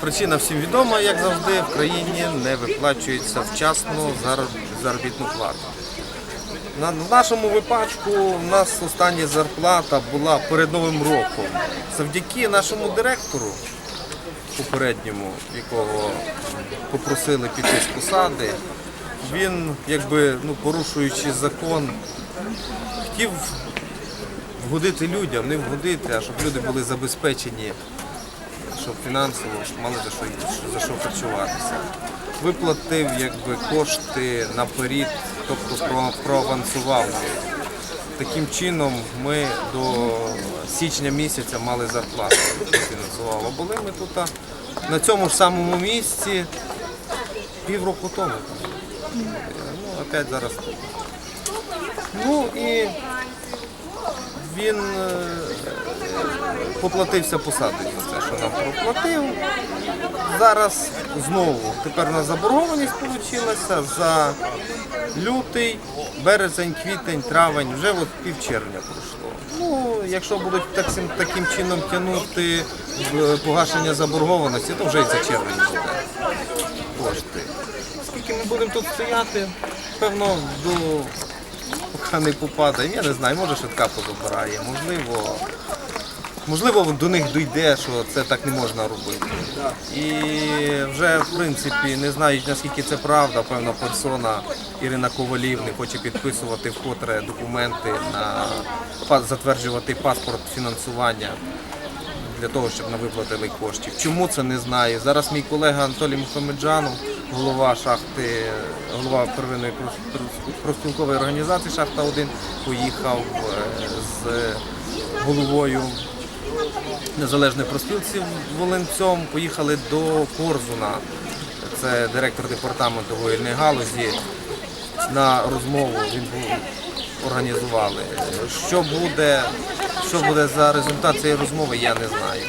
Причина всім відома, як завжди, в країні не виплачується вчасно заробітну плату. На в нашому випадку у нас остання зарплата була перед Новим роком. Завдяки нашому директору попередньому, якого попросили піти з посади, він, якби ну, порушуючи закон, хотів вгодити людям, не вгодити, а щоб люди були забезпечені, щоб фінансово мали за що, за що харчуватися. Виплатив якби, кошти наперед, тобто проавансував. Таким чином ми до січня місяця мали зарплату фінансував. А були ми тут на цьому ж самому місці півроку тому. Ну, опять зараз тут. Ну і він е, поплатився посадою за це, що нам проплатив. Зараз знову тепер у нас заборгованість вийшла за лютий, березень, квітень, травень, вже от пів червня пройшло. Ну, якщо будуть таким, таким чином тягнути погашення заборгованості, то вже і за червень буде кошти. Скільки ми будемо тут стояти, певно, до поки не попадає. Я не знаю, може швидка позабирає, можливо. Можливо, до них дійде, що це так не можна робити. І вже в принципі не знають наскільки це правда. Певна персона Ірина Ковалів не хоче підписувати вкотре документи на затверджувати паспорт фінансування для того, щоб не виплатили коштів. Чому це не знаю. Зараз мій колега Анатолій Мухамеджанов, голова шахти, голова первинної профспілкової організації Шахта 1 поїхав е, з головою незалежної проспілців Волинцем, поїхали до Корзуна. Це директор департаменту вугільної галузі. На розмову він був організували. Що буде, що буде за результат цієї розмови, я не знаю.